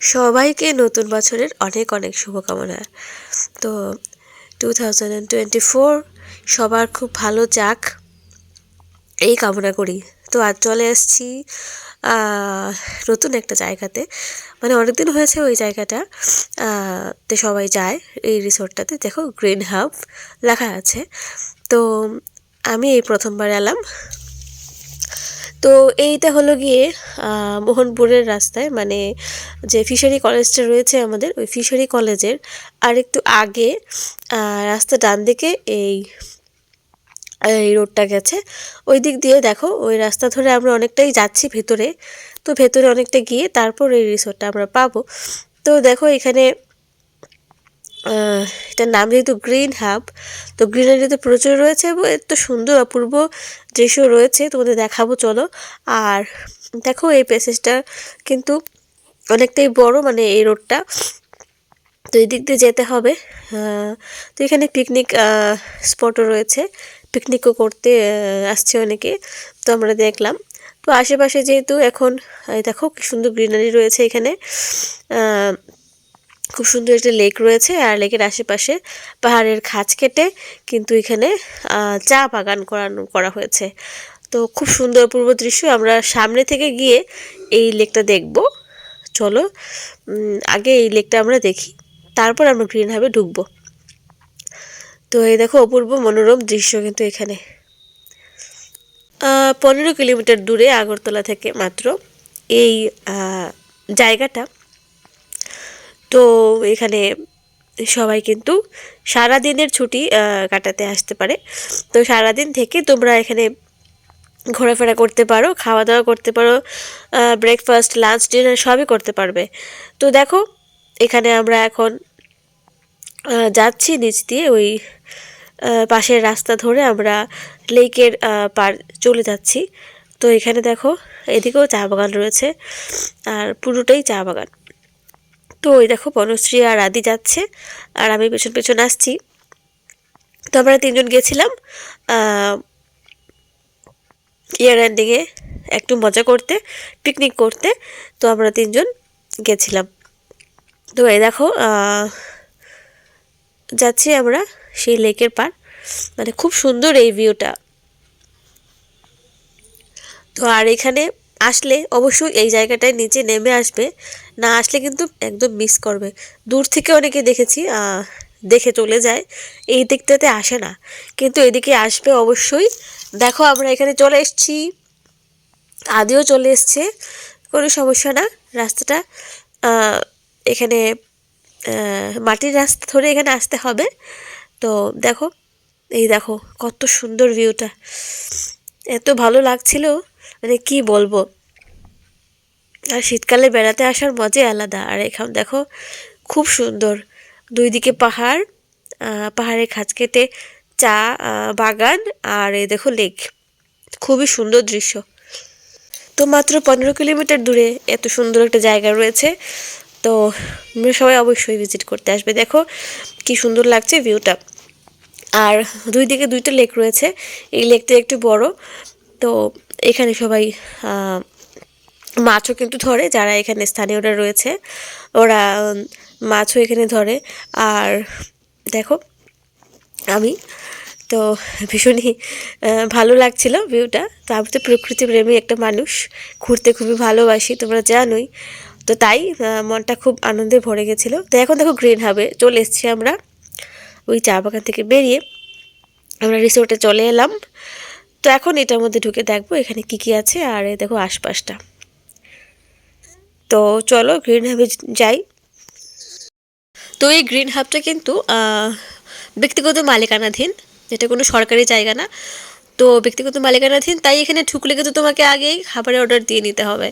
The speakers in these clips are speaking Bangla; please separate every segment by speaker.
Speaker 1: সবাইকে নতুন বছরের অনেক অনেক শুভকামনা। তো টু থাউজেন্ড টোয়েন্টি ফোর সবার খুব ভালো যাক, এই কামনা করি। তো আজ চলে এসেছি নতুন একটা জায়গাতে। মানে অনেক দিন হয়েছে ওই জায়গাটা তে সবাই যায় এই রিসোর্টটাতে। দেখো গ্রিন হাব লেখা আছে। তো আমি এই প্রথমবার এলাম। তো এইটা হলো গিয়ে মোহনপুরের রাস্তায়। মানে যে ফিশারি কলেজটা রয়েছে আমাদের, ওই ফিশারি কলেজের আর একটু আগে রাস্তা ডান দিকে এই এই রোডটা গেছে। ওই দিক দিয়ে দেখো, ওই রাস্তা ধরে আমরা অনেকটাই যাচ্ছি ভেতরে। তো ভেতরে অনেকটা গিয়ে তারপর এই রিসোর্টটা আমরা পাবো। তো দেখো এখানে এটার নাম যেহেতু গ্রিন হাব, তো গ্রিনারি তো প্রচুর রয়েছে এবং এত সুন্দর অপূর্ব দৃশ্য রয়েছে, তোমাদের দেখাবো, চলো। আর দেখো এই প্যাসেজটা কিন্তু অনেকটাই বড় মানে এই রোডটা। তো এই দিক দিয়ে যেতে হবে। তো এখানে পিকনিক স্পটও রয়েছে। পিকনিকও করতে আসছে অনেকে, তো আমরা দেখলাম। তো আশেপাশে যেহেতু এখন দেখো কি সুন্দর গ্রিনারি রয়েছে এখানে। খুব সুন্দর একটা লেক রয়েছে আর লেকের আশেপাশে পাহাড়ের খাঁজ কেটে কিন্তু এখানে চা বাগান করানো, করা হয়েছে। তো খুব সুন্দর অপূর্ব দৃশ্য। আমরা সামনে থেকে গিয়ে এই লেকটা দেখব। চলো আগে এই লেকটা আমরা দেখি। তারপর আমরা গ্রিন হাবে ঢুকবো। তো এই দেখো, অপূর্ব মনোরম দৃশ্য কিন্তু এখানে। পনেরো কিলোমিটার দূরে আগরতলা থেকে মাত্র এই জায়গাটা তো এখানে সবাই কিন্তু সারা দিনের ছুটি কাটাতে আসতে পারে। তো সারাদিন থেকে তোমরা এখানে ঘোরাফেরা করতে পারো খাওয়া দাওয়া করতে পারো ব্রেকফাস্ট লাঞ্চ ডিনার সবই করতে পারবে। তো দেখো, এখানে আমরা এখন যাচ্ছি নিচ দিয়ে ওই পাশের রাস্তা ধরে আমরা লেকের পার চলে যাচ্ছি। তো এখানে দেখো, এদিকেও চা বাগান রয়েছে, আর পুরোটাই চা বাগান। তো ওই দেখো বনশ্রী আর আদি যাচ্ছে, আর আমি পেছন পেছন আসছি। তো আমরা তিনজন গেছিলাম ইয়ার এন্ডিংয়ে একটু মজা করতে পিকনিক করতে, তো আমরা তিনজন গেছিলাম। তো এই দেখো যাচ্ছি আমরা সেই লেকের পার মানে খুব সুন্দর এই ভিউটা তো আর এখানে আসলে অবশ্যই এই জায়গাটায় নিচে নেমে আসবে। না আসলে কিন্তু একদম মিস করবে। দূর থেকে অনেকে দেখেছি দেখে চলে যায়। এই দিকটাতে আসে না। কিন্তু এদিকে আসবে অবশ্যই। দেখো আমরা এখানে চলে এসেছি। আদিও চলে এসছে। কোনো সমস্যা না। রাস্তাটা এখানে মাটির রাস্তা ধরে এখানে আসতে হবে। তো দেখো, এই দেখো কত সুন্দর ভিউটা এত ভালো লাগছিল। মানে কি বলব? আর শীতকালে বেড়াতে আসার মজাই আলাদা। আর এখন দেখো খুব সুন্দর। দুই দিকে পাহাড় আহ, পাহাড়ের খাঁজ কেটে চা বাগান আর এ দেখো লেক। খুবই সুন্দর দৃশ্য। তো মাত্র পনেরো কিলোমিটার দূরে এত সুন্দর একটা জায়গা রয়েছে। তো সবাই অবশ্যই ভিজিট করতে আসবে। দেখো কি সুন্দর লাগছে ভিউটা আর দুই দিকে দুইটা লেক রয়েছে। এই লেকটা একটু বড়। তো এখানে সবাই মাছও কিন্তু ধরে, যারা এখানে স্থানীয়রা রয়েছে, ওরা মাছও এখানে ধরে। আর দেখো, আমি তো ভীষণই ভালো লাগছিল ভিউটা তো আমি তো প্রকৃতি প্রেমী একটা মানুষ, ঘুরতে খুবই ভালোবাসি, তোমরা জানোই। তো তাই মনটা খুব আনন্দে ভরে গেছিল। তো এখন দেখো গ্রিন হাবে চলে এসেছি আমরা, ওই চা বাগান থেকে বেরিয়ে। আমরা রিসোর্টে চলে এলাম। তো এখন এটার মধ্যে ঢুকে দেখব এখানে কি কি আছে আর দেখো আশপাশটা। তো চলো গ্রিন হাবে যাই। তো এই গ্রিন হাবটা কিন্তু ব্যক্তিগত মালিকানাধীন এটা কোনো সরকারি জায়গা না। তো ব্যক্তিগত মালিকানাধীন, তাই এখানে ঢুকলে কিন্তু তোমাকে আগেই খাবারের অর্ডার দিয়ে নিতে হবে।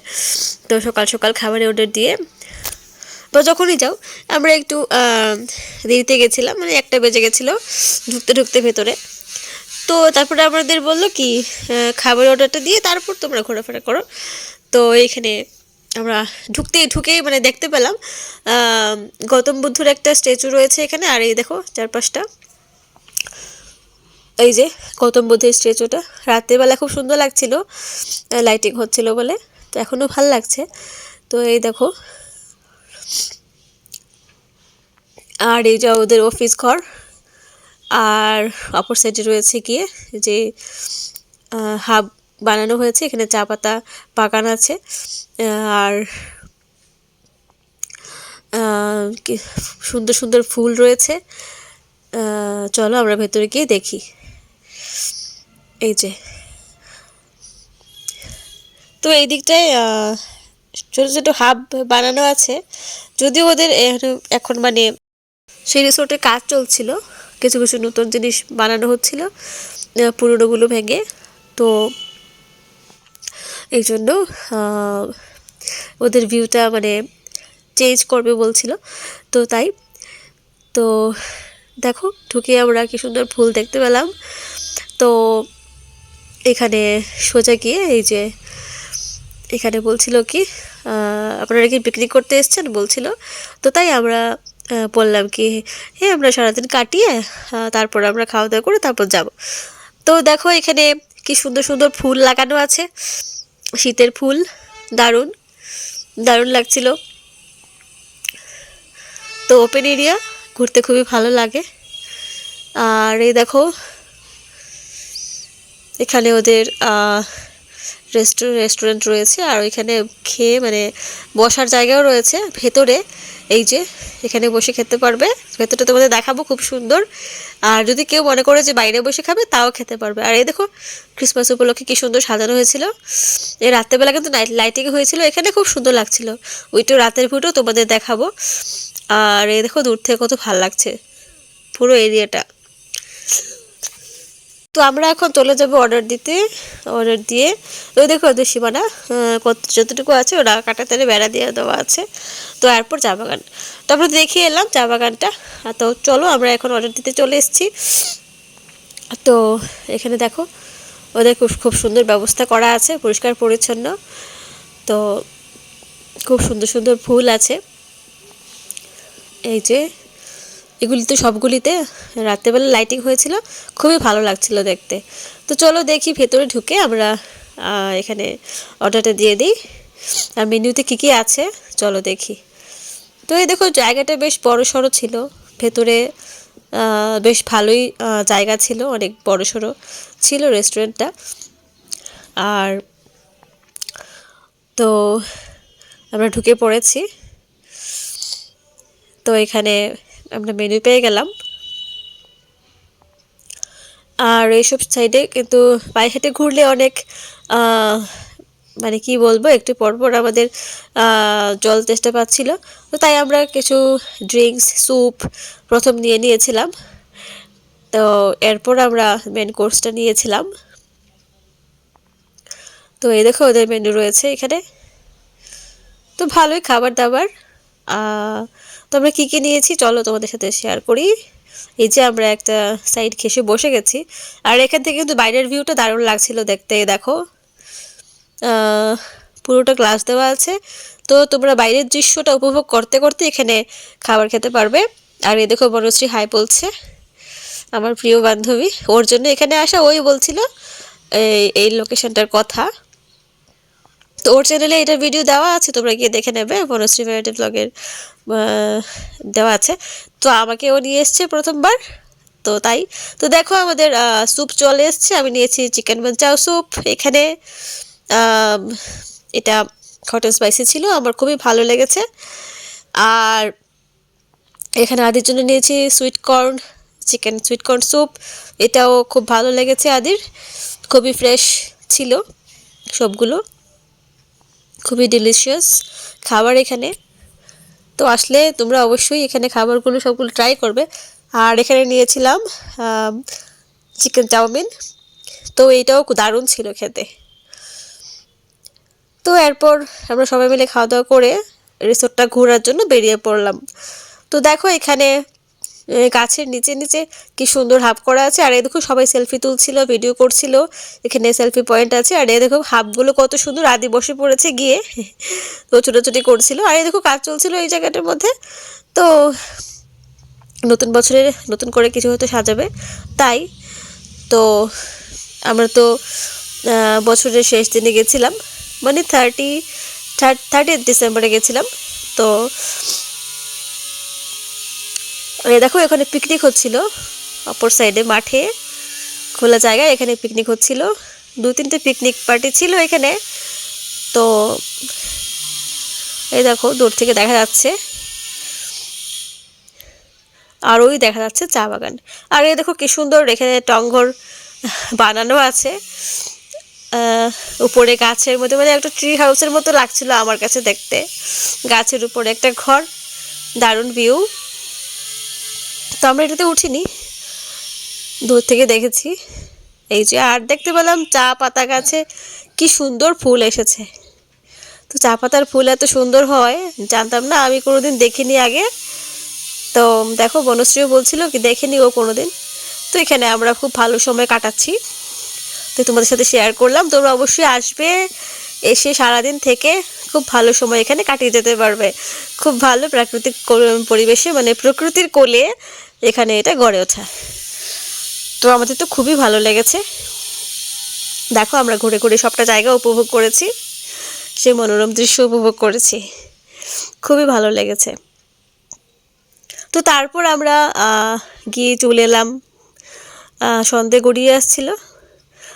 Speaker 1: তো সকাল সকাল খাবারের অর্ডার দিয়ে। তো যখনই যাও, আমরা একটু দেরিতে গেছিলাম মানে একটা বেজে গেছিল, ঢুকতে ঢুকতে ভেতরে। তো তারপরে আমাদের বলল কি খাবারের অর্ডারটা দিয়ে তারপর তোমরা ঘোরাফেরা করো। তো এখানে আমরা ঢুকতেই ঢুকেই মানে দেখতে পেলাম গৌতম বুদ্ধর একটা স্ট্যাচু রয়েছে এখানে। আর এই দেখো চারপাশটা। এই যে গৌতম বুদ্ধের স্ট্যাচুটা। রাত্রেবেলা খুব সুন্দর লাগছিল লাইটিং হচ্ছিল বলে। তো এখনও ভালো লাগছে। তো এই দেখো। আর এই যা ওদের অফিস ঘর। আর অপর সাইডে রয়েছে গিয়ে যে হাব বানানো হয়েছে, এখানে চা পাতা বাগান আছে। আর সুন্দর সুন্দর ফুল রয়েছে। চলো আমরা ভেতরে গিয়ে দেখি। এই যে। তো এই দিকটায় ছোটো ছোট হাব বানানো আছে। যদিও ওদের এখন মানে সেই রিসোর্টে কাজ চলছিল। কিছু কিছু নতুন জিনিস বানানো হচ্ছিল পুরনোগুলো ভেঙে। তো এই জন্য ওদের ভিউটা মানে চেঞ্জ করবে বলছিল। তো তাই, তো দেখো, ঢুকে আমরা কি সুন্দর ফুল দেখতে পেলাম। তো এখানে সোজা গিয়ে এই যে, এখানে বলছিল কি আপনারা কি পিকনিক করতে এসেছেন বলছিল। তো তাই আমরা বললাম কি হ্যাঁ আমরা সারাদিন কাটিয়ে তারপর আমরা খাওয়া দাওয়া করে তারপর যাব। তো দেখো এখানে কি সুন্দর সুন্দর ফুল লাগানো আছে। শীতের ফুল, দারুণ দারুণ লাগছিল। তো ওপেন এরিয়া ঘুরতে খুবই ভালো লাগে। আর এই দেখো, এখানে ওদের রেস্টুরেন্ট রয়েছে আর ওইখানে খেয়ে মানে বসার জায়গাও রয়েছে। ভেতরে এই যে এখানে বসে খেতে পারবে। ভেতরটা তোমাদের দেখাবো, খুব সুন্দর। আর যদি কেউ মনে করে যে বাইরে বসে খাবে, তাও খেতে পারবে। আর এই দেখো ক্রিসমাস উপলক্ষে কি সুন্দর সাজানো হয়েছিল। এই রাত্রেবেলা কিন্তু নাইট লাইটিং হয়েছিল। এখানে খুব সুন্দর লাগছিল। ওইটা রাতের ভিডিও তোমাদের দেখাবো। আর এই দেখো, দূর থেকে কত ভালো লাগছে। পুরো এরিয়াটা তো আমরা এখন চলে যাব অর্ডার দিতে অর্ডার দিয়ে। ওই দেখো ওদের সীমানা কত, যতটুকু আছে ওরা কাটা তারে বেড়া দিয়ে দেওয়া আছে। তো এরপর চা বাগান। তো আমরা দেখে এলাম চা বাগানটা। তো চলো আমরা এখন অর্ডার দিতে চলে এসেছি। তো এখানে দেখো, ওদের খুব খুব সুন্দর ব্যবস্থা করা আছে, পরিষ্কার, পরিচ্ছন্ন। তো খুব সুন্দর সুন্দর ফুল আছে। এই যে এগুলিতে সবগুলিতে রাত্রেবেলা লাইটিং হয়েছিল, খুবই ভালো লাগছিল দেখতে। তো চলো দেখি ভেতরে ঢুকে আমরা এখানে অর্ডারটা দিয়ে দিই। আর মেনুতে কী কী আছে, চলো দেখি। তো এই দেখো, জায়গাটা বেশ বড় সড়ো ছিল। ভেতরে বেশ ভালোই জায়গা ছিল, অনেক বড় সড়ো ছিল রেস্টুরেন্টটা আর তো আমরা ঢুকে পড়েছি। তো এখানে আমরা মেনু পেয়ে গেলাম। আর এইসব সাইডে কিন্তু পায়ে হেঁটে ঘুরলে অনেক মানে কি বলব, একটু পরপর আমাদের জল তেষ্টা পাচ্ছিল। তো তাই আমরা কিছু ড্রিঙ্কস স্যুপ প্রথম নিয়ে নিয়েছিলাম। তো এরপর আমরা মেন কোর্সটা নিয়েছিলাম। তো এই দেখো ওদের মেনু রয়েছে এখানে। তো ভালোই খাবার দাবার তো আমরা কী কী নিয়েছি? চলো তোমাদের সাথে শেয়ার করি। এই যে আমরা একটা সাইড ঘেসে বসে গেছি। আর এখান থেকে কিন্তু বাইরের ভিউটা দারুণ লাগছিল দেখতে, দেখো। পুরোটা গ্লাস দেওয়া আছে। তো তোমরা বাইরের দৃশ্যটা উপভোগ করতে করতে এখানে খাবার খেতে পারবে। আর এ দেখো বনশ্রী হাই বলছে, আমার প্রিয় বান্ধবী। ওর জন্য এখানে আসা ওই বলছিল, এই এই লোকেশনটার কথা। তো ওর চ্যানেলে এটা ভিডিও দেওয়া আছে, তোমরা গিয়ে দেখে নেবে, বনশ্রী ভ্যারাইটি ব্লগের দেওয়া আছে। তো আমাকে ও নিয়ে এসছে প্রথমবার, তো তাই। তো দেখো আমাদের স্যুপ চলে এসছে, আমি নিয়েছি চিকেন মঞ্চাও স্যুপ এখানে। এটা হট স্পাইসি ছিল, আমার খুবই ভালো লেগেছে। আর এখানে আদির জন্য নিয়েছি sweet corn chicken sweet corn soup এটাও খুব ভালো লেগেছে আদির। খুবই ফ্রেশ ছিল সবগুলো। খুবই ডিলিশিয়াস খাবার এখানে। তো আসলে তোমরা অবশ্যই এখানে খাবারগুলো সবগুলো ট্রাই করবে। আর এখানে নিয়েছিলাম চিকেন চাউমিন। তো এইটাও দারুণ ছিল খেতে। তো এরপর আমরা সবাই মিলে খাওয়া দাওয়া করে রিসোর্টটা ঘোরার জন্য বেরিয়ে পড়লাম। তো দেখো এখানে গাছের নিচে নিচে কি সুন্দর হাফ করা আছে। আর এই দেখো সবাই সেলফি তুলছিল ভিডিও করছিল। এখানে সেলফি পয়েন্ট আছে। আর এই দেখো হাফগুলো কত সুন্দর আদি বসে পড়েছে গিয়ে। তো ছোটাছুটি করছিল। আর এই দেখো কাজ চলছিল এই জায়গাটার মধ্যে। তো নতুন বছরে নতুন করে কিছু হয়তো সাজাবে। তাই তো আমরা তো বছরের শেষ দিনে গেছিলাম। মানে থার্টি থার্টি ডিসেম্বরে গেছিলাম। তো দেখো, এখানে পিকনিক হচ্ছিল। অপর সাইডে মাঠে, খোলা জায়গায় এখানে পিকনিক হচ্ছিল। দু, তিনটে পিকনিক পার্টি ছিল এখানে। তো, এই দেখো, দূর থেকে দেখা যাচ্ছে। আর ওই দেখা যাচ্ছে চা বাগান। আর এই দেখো, কি সুন্দর এখানে টঙ্গর বানানো আছে। উপরে গাছের মধ্যে মানে একটা ট্রি হাউসের মতো লাগছিল আমার কাছে দেখতে। গাছের উপরে একটা ঘর, দারুণ ভিউ তো আমরা এটাতে উঠিনি। দূর থেকে দেখেছি। এই যে, আর দেখতে পেলাম চা পাতা গাছে কি সুন্দর ফুল এসেছে। তো চা পাতার ফুল এত সুন্দর হয়, জানতাম না, আমি কোনোদিন দেখিনি আগে। তো দেখো, বনশ্রীও বলছিল কি, দেখেনি ও কোনোদিন। তো এখানে আমরা খুব ভালো সময় কাটাচ্ছি। তো তোমাদের সাথে শেয়ার করলাম, তোমরা অবশ্যই আসবে এসে সারাদিন থেকে। খুব ভালো সময় এখানে কাটিয়ে যেতে পারবে। খুব ভালো প্রাকৃতিক পরিবেশে মানে প্রকৃতির কোলে এখানে এটা গড়ে ওঠা। তো আমাদের তো খুবই ভালো লেগেছে। দেখো আমরা ঘুরে ঘুরে সবটা জায়গা উপভোগ করেছি, সেই মনোরম দৃশ্য উপভোগ করেছি। খুবই ভালো লেগেছে। তো তারপর আমরা গিয়ে চলে এলাম। সন্ধে গড়িয়ে আসছিল।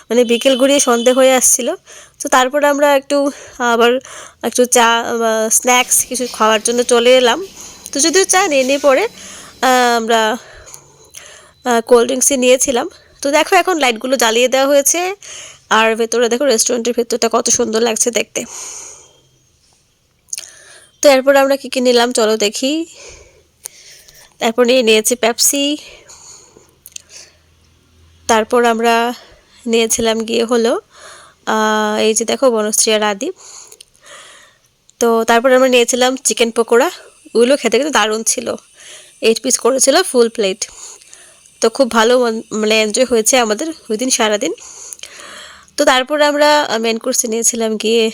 Speaker 1: মানে বিকেল গড়িয়ে সন্ধে হয়ে আসছিল। তো তারপর আমরা একটু, আবার একটু চা স্ন্যাক্স কিছু খাওয়ার জন্য চলে এলাম। তো যদিও চা নিয়ে পরে আমরা কোল্ড ড্রিঙ্কসই নিয়েছিলাম। তো দেখো এখন লাইটগুলো জ্বালিয়ে দেওয়া হয়েছে। আর ভেতরে দেখো রেস্টুরেন্টের ভেতরটা কত সুন্দর লাগছে দেখতে। তো এরপর আমরা কী কী নিলাম চলো দেখি। তারপর নিয়ে নিয়েছি পেপসি তারপর আমরা নিয়েছিলাম গিয়ে হলো এই যে দেখো বনশ্রী আর আদি। তো তারপর আমরা নিয়েছিলাম চিকেন পকোড়া। ওগুলো খেতে কিন্তু দারুণ ছিল। এইট পিস করেছিল ফুল প্লেট তো খুব ভালো মন- মানে এনজয় হয়েছে আমাদের ওই দিন সারাদিন। তো তারপর আমরা মেন কোর্সে নিয়েছিলাম গিয়ে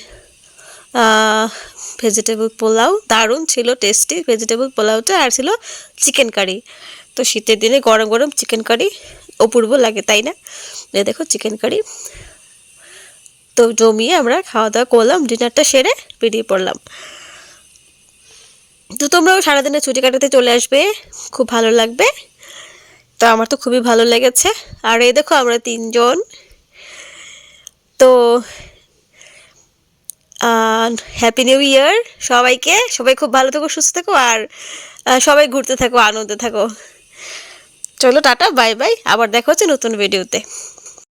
Speaker 1: ভেজিটেবল পোলাও। দারুণ ছিল টেস্টি ভেজিটেবল পোলাওটা আর ছিল চিকেন কারি তো শীতের দিনে গরম গরম চিকেন কারি অপূর্ব লাগে, তাই না? দেখো চিকেন কারি তো জমিয়ে আমরা খাওয়া দাওয়া করলাম ডিনারটা সেরে বেরিয়ে পড়লাম। তো তোমরাও সারাদিনে ছুটি কাটাতে চলে আসবে, খুব ভালো লাগবে। তো আমার তো খুবই ভালো লেগেছে। আর এই দেখো আমরা তিনজন। তো হ্যাপি নিউ ইয়ার সবাইকে। সবাই খুব ভালো থেকো, সুস্থ থেকো আর সবাই ঘুরতে থাকো, আনন্দে থাকো। চলো টাটা, বাই বাই। আবার দেখা হচ্ছে নতুন ভিডিওতে